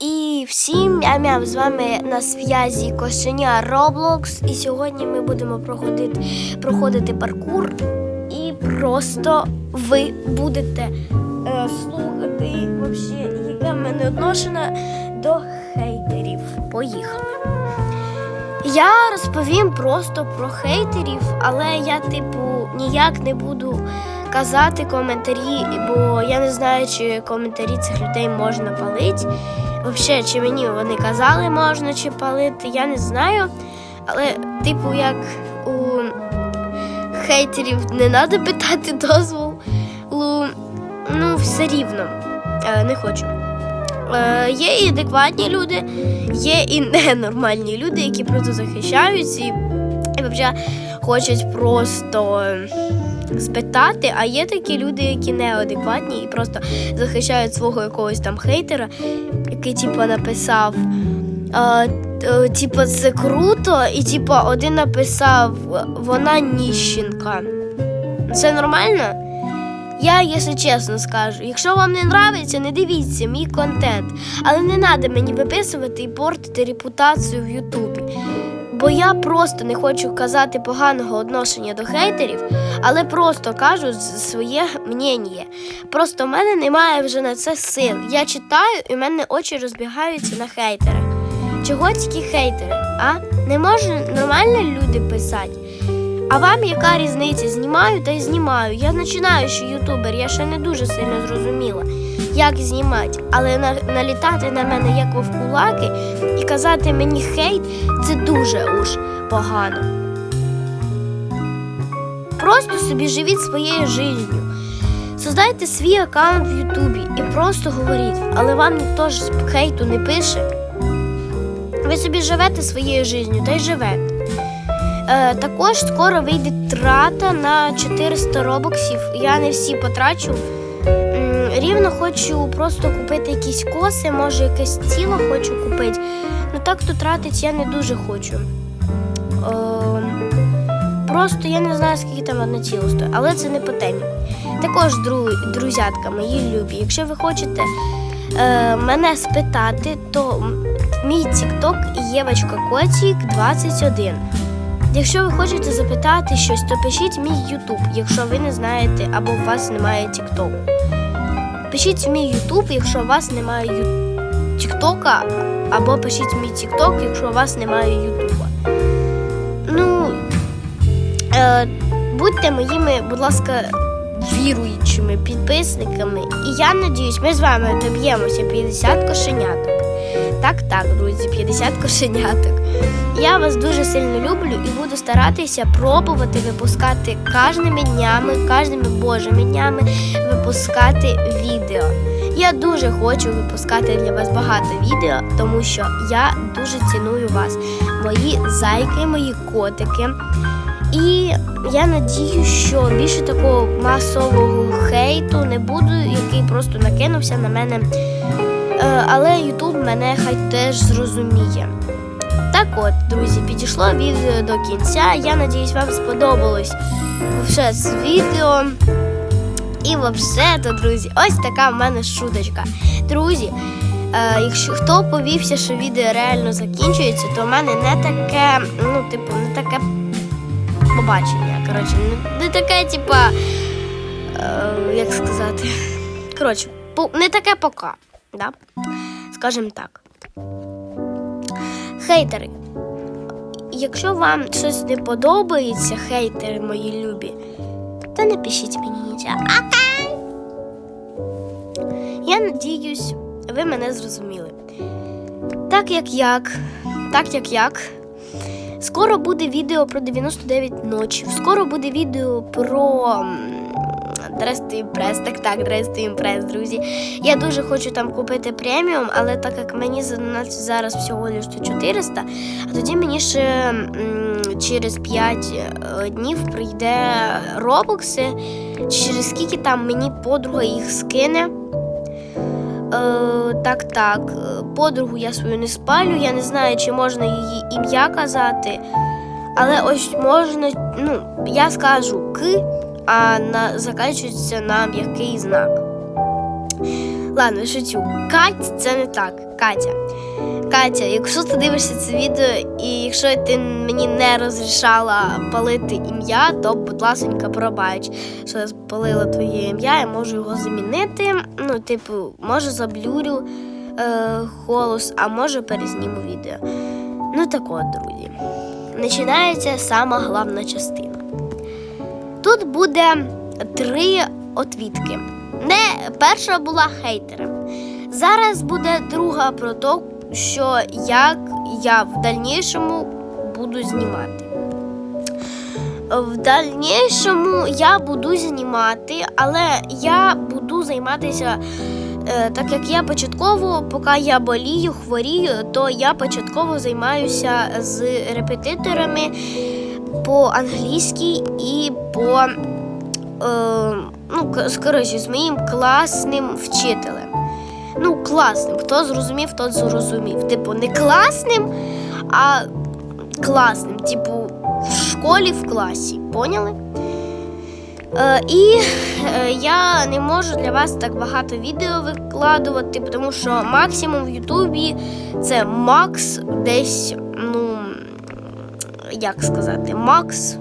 І всім м'ям з вами на зв'язі Кошеня Roblox. І сьогодні ми будемо проходити, проходити паркур. І просто ви будете е, слухати, вообще, яке в мене відношення до хейтерів. Поїхали. Я розповім просто про хейтерів, але я, типу, ніяк не буду казати коментарі, бо я не знаю, чи коментарі цих людей можна палити. Взагалі, чи мені вони казали, можна чи палити, я не знаю. Але, типу, як у хейтерів не треба питати дозволу, ну, все рівно е, не хочу. Е, Є і адекватні люди, є і ненормальні люди, які просто захищаються і, і взагалі хочуть просто спитати. А є такі люди, які неадекватні і просто захищають свого якогось там хейтера, який типу, написав. е, Типу, це круто, і типу, один написав вона ніщенка. Це нормально? Я, якщо чесно скажу, якщо вам не нравиться, не дивіться мій контент. Але не треба мені виписувати і портити репутацію в Ютубі. Бо я просто не хочу казати поганого відношення до хейтерів, але просто кажу своє мнення. Просто в мене немає вже на це сил. Я читаю, і в мене очі розбігаються на хейтерах. Чого тільки хейтери? А? Не можуть нормально люди писати. А вам яка різниця? Знімаю та й знімаю. Я починаючий ютубер, я ще не дуже сильно зрозуміла, як знімати. Але на, налітати на мене як вовкулаки і казати мені хейт це дуже уж погано. Просто собі живіть своєю життю. Создайте свій аккаунт в Ютубі і просто говоріть, але вам ніхто ж хейту не пише. Ви собі живете своєю життю та й живете. Е, також скоро вийде трата на 400 робоксів. Я не всі потрачу. Рівно хочу просто купити якісь коси, може якесь тіло хочу купити. Ну так то тратить я не дуже хочу. Просто я не знаю, скільки там одне стоїть, але це не по темі. Також, друзятка, мої любі, якщо ви хочете е, мене спитати, то мій тікток Євочка Котік 21. Якщо ви хочете запитати щось, то пишіть мій Ютуб, якщо ви не знаєте або у вас немає Тіктоку. Пишіть мій Ютуб, якщо у вас немає. Тіктока, або пишіть мій Тікток, якщо у вас немає Ютуба. Ну, е, будьте моїми, будь ласка, віруючими підписниками. І я надіюсь, ми з вами доб'ємося 50 кошеняток. Так, так, друзі, 50 кошеняток. Я вас дуже сильно люблю і буду старатися пробувати випускати кожними днями, кожними божими днями випускати відео. Я дуже хочу випускати для вас багато відео, тому що я дуже ціную вас, мої зайки, мої котики. І я надію, що більше такого масового хейту не буду, який просто накинувся на мене. Е, Але Ютуб мене хай теж зрозуміє. Так от, друзі, підійшло відео до кінця. Я надіюсь, вам сподобалось все з відео. І все то, друзі, ось така в мене шуточка. Друзі, е, якщо хто повівся, що відео реально закінчується, то в мене не таке, ну, типу, не таке побачення. Коротше, не, таке, типа, е, як сказати. Коротше, не таке пока. Да? Скажем так. Хейтери. Якщо вам щось не подобається, хейтери мої любі, то не пишіть мені нічого. Окей? Я надіюсь, ви мене зрозуміли. Так як як, так як як. Скоро буде відео про 99 ночів. Скоро буде відео про to Impress. Так, так, to Impress, друзі. Я дуже хочу там купити преміум, але так як мені задонатять зараз всього лише 400, а тоді мені ще м, через 5 е, днів прийде робокси, через скільки там мені подруга їх скине. Е, так, так. е, Подругу я свою не спалю. Я не знаю, чи можна її ім'я казати. Але ось можна, ну, я скажу к, а на, заканчується на м'який знак. Ладно, шучу. Кать це не так. Катя. Катя, якщо ти дивишся це відео, і якщо ти мені не розрішала палити ім'я, то, будь ласонька, пробач, що я спалила твоє ім'я, я можу його замінити. Ну, типу, може заблюрю е, голос, а може перезніму відео. Ну так от, друзі. Починається сама головна частина. Тут буде три отвідки. Не перша була хейтером. Зараз буде друга про те, що як я в дальнішому буду знімати. В дальнішому я буду знімати, але я буду займатися, е, так як я початково, поки я болію, хворію, то я початково займаюся з репетиторами по англійській і по е, ну, коротше, з моїм класним вчителем. Ну, класним. Хто зрозумів, тот зрозумів. Типу, не класним, а класним. Типу, в школі в класі. Поняли? Е, і е, я не можу для вас так багато відео викладувати, тому що максимум в Ютубі це макс десь, ну, як сказати, макс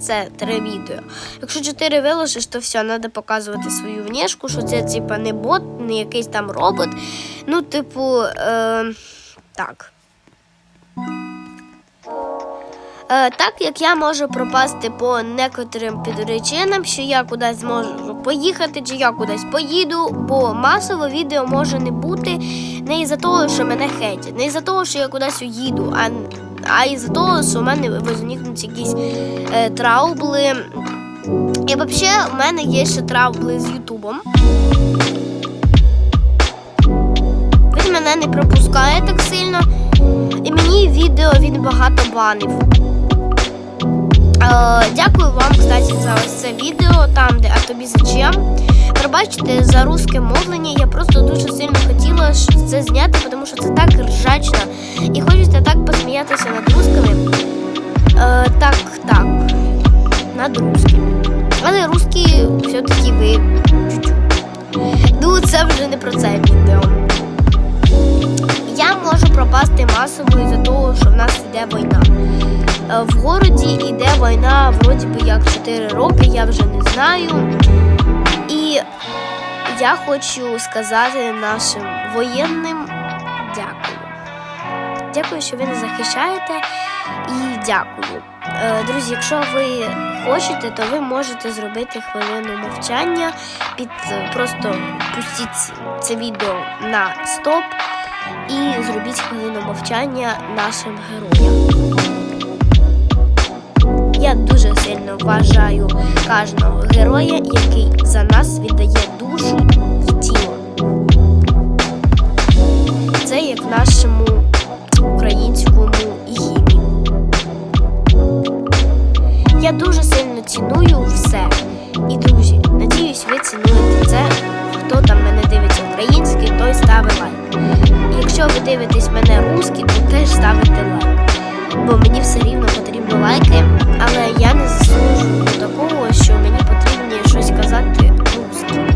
це три відео. Якщо чотири виложиш, то все, треба показувати свою внешку, що це типа не бот, не якийсь там робот. Ну, типу, е, так. Е, так як я можу пропасти по некоторим причинам, що я кудись можу поїхати, чи я кудись поїду, бо масово відео може не бути не із-за того, що мене хейтять, не із-за того, що я кудись уїду, а, а із-за того, що у мене возникнуть якісь е, траубли. І взагалі в мене є ще траубли з Ютубом. Він мене не пропускає так сильно. І мені відео він багато банив. Е, дякую вам, кстати, за ось це відео, там, де а тобі зачем. Пробачте за русське мовлення. Я просто дуже сильно хотіла це зняти, тому що це так ржачно. І хочеться так посміятися над русскими. Е, так, так. Над русскими. Але русські все-таки ви. Ну, це вже не про це відео. Я можу пропасти масово із-за того, що в нас йде війна. Е, В городі йде війна, вроді би як 4 роки, я вже не знаю. І я хочу сказати нашим воєнним дякую. Дякую, що ви нас захищаєте. І дякую. Е, Друзі, якщо ви хочете, то ви можете зробити хвилину мовчання. Під просто пустіть це відео на стоп і зробіть хвилину мовчання нашим героям. Я дуже сильно вважаю кожного героя, який за нас віддає душу і тіло. Це як нашому українському гімні. Я дуже сильно ціную все. І друзі, надіюсь, ви цінуєте це. Хто там мене дивиться український, той ставить лайк. Ви мене русський, то теж ставите лайк. Бо мені все рівно потрібно лайки, але я не заслужую такого, що мені потрібно щось казати русським.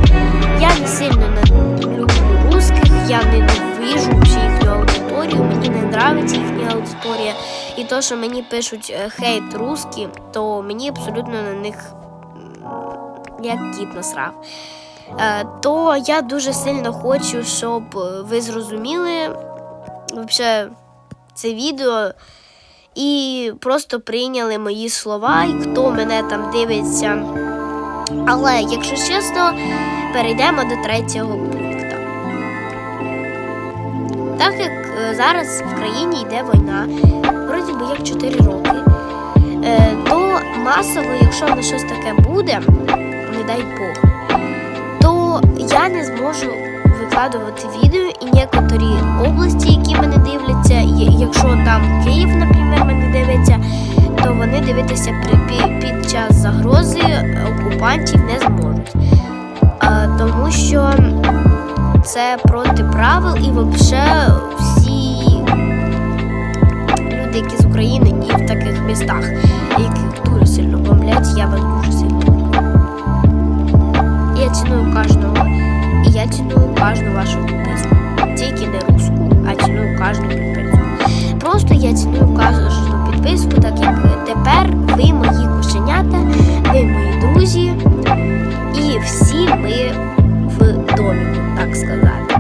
Я не сильно не люблю русських, я ненавижу всю їхню аудиторію, мені не подобається їхня аудиторія. І то, що мені пишуть е, хейт русські, то мені абсолютно на них як кіт насрав. Е, То я дуже сильно хочу, щоб е, ви зрозуміли вообще це відео і просто прийняли мої слова, і хто мене там дивиться. Але, якщо чесно, перейдемо до третього пункту. Так як е, зараз в країні йде війна, вроді би як 4 роки, е, то масово, якщо не щось таке буде, не дай Бог, то я не зможу викладувати відео і некоторі області, які мене дивляться, якщо там Київ, наприклад, мене дивиться, то вони дивитися під час загрози окупантів не зможуть. Тому що це проти правил і взагалі всі люди, які з України і в таких містах, яких дуже сильно бомблять, я вас Я ціную кожну вашу підписку. Тільки не русську, а ціную кожну підписку. Просто я ціную кожну підписку, так як тепер ви мої кошенята, ви мої друзі, і всі ми в домі, так сказати.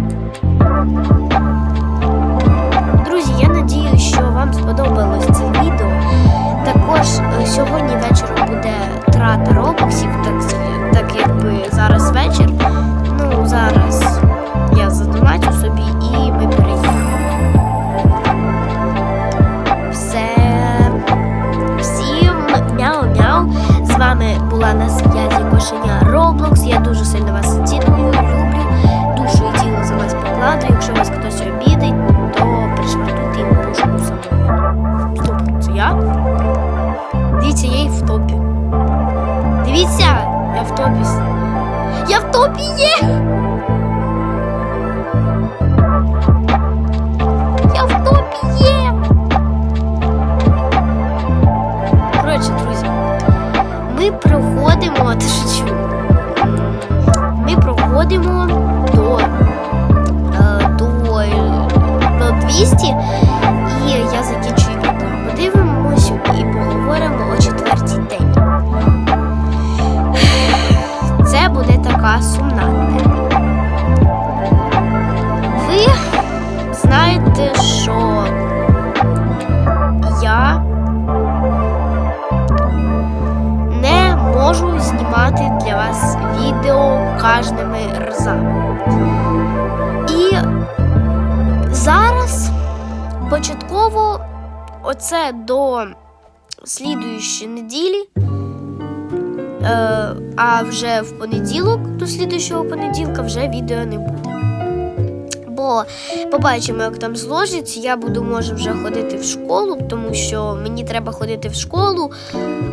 Друзі, я надію, що вам сподобалось це відео. Також е, сьогодні вечором буде трата робоксів, так, так якби зараз вечір. Топі. Я в топі є! Я в топі є! Коротше, друзі, ми проходимо, ти шучу. Ми проходимо до, е, до, е, до 200 оце до слідуючої неділі. Е, а вже в понеділок, до слідуючого понеділка, вже відео не буде. Бо побачимо, як там зложиться. Я буду, може, вже ходити в школу, тому що мені треба ходити в школу,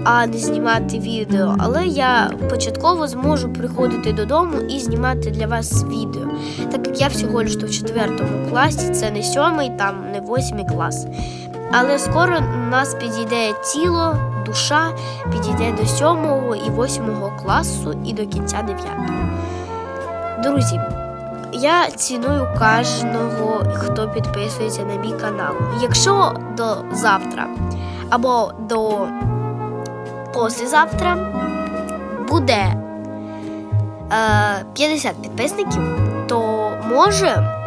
а не знімати відео. Але я початково зможу приходити додому і знімати для вас відео. Так як я всього лиш в четвертому класі, це не сьомий, там не восьмий клас. Але скоро нас підійде тіло, душа, підійде до сьомого і восьмого класу і до кінця дев'ятого. Друзі, я ціную кожного, хто підписується на мій канал. Якщо до завтра або до післязавтра буде е, 50 підписників, то може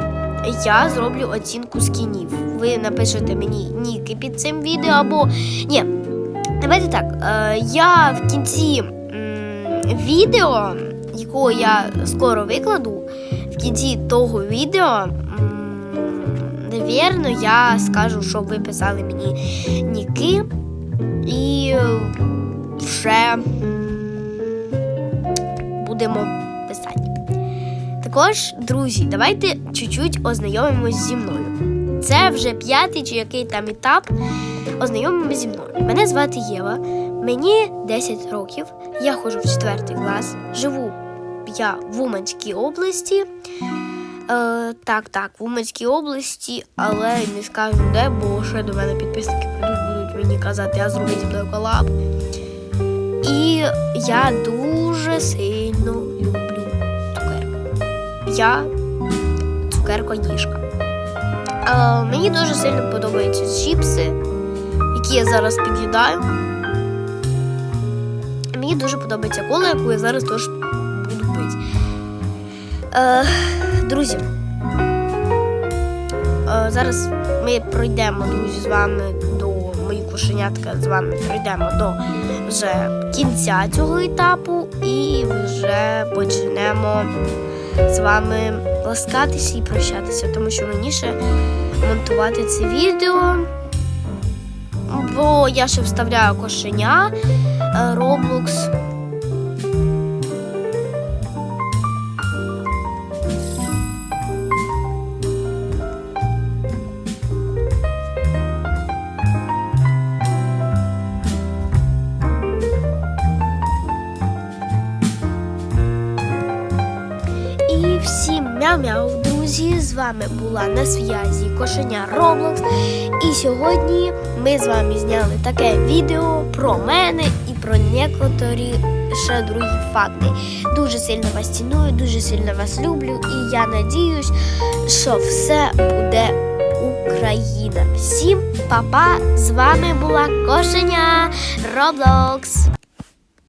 я зроблю оцінку скінів. Ви напишете мені ніки під цим відео або. Ні, давайте так. Е, я в кінці відео, якого я скоро викладу, в кінці того відео, навірно, я скажу, щоб ви писали мені ніки і вже будемо писати. Також, друзі, давайте чуть-чуть ознайомимось зі мною. Це вже п'ятий чи який там етап. Ознайомимось зі мною. Мене звати Єва, мені 10 років, я ходжу в 4 клас, живу я в Уманській області. Е, так, так, в Уманській області, але не скажу де, бо ще до мене підписники прийдуть, будуть мені казати, я зроблю зі мною колаб. І я дуже сильно люблю цукерку. Я цукерко-ніжка. Е, мені дуже сильно подобаються чіпси, які я зараз під'їдаю. Мені дуже подобається кола, яку я зараз теж буду пити. Е, друзі, е, зараз ми пройдемо, друзі, з вами до мої кошенятка з вами пройдемо до вже кінця цього етапу і вже почнемо з вами ласкатися і прощатися, тому що мені ще монтувати це відео. Бо я ще вставляю кошеня е, Roblox. Всім мяу-мяу, друзі! З вами була на зв'язі кошеня Roblox. І сьогодні ми з вами зняли таке відео про мене і про некоторі ще другі факти. Дуже сильно вас ціную, дуже сильно вас люблю, і я надіюсь, що все буде Україна. Всім па-па! З вами була Кошеня Роблокс.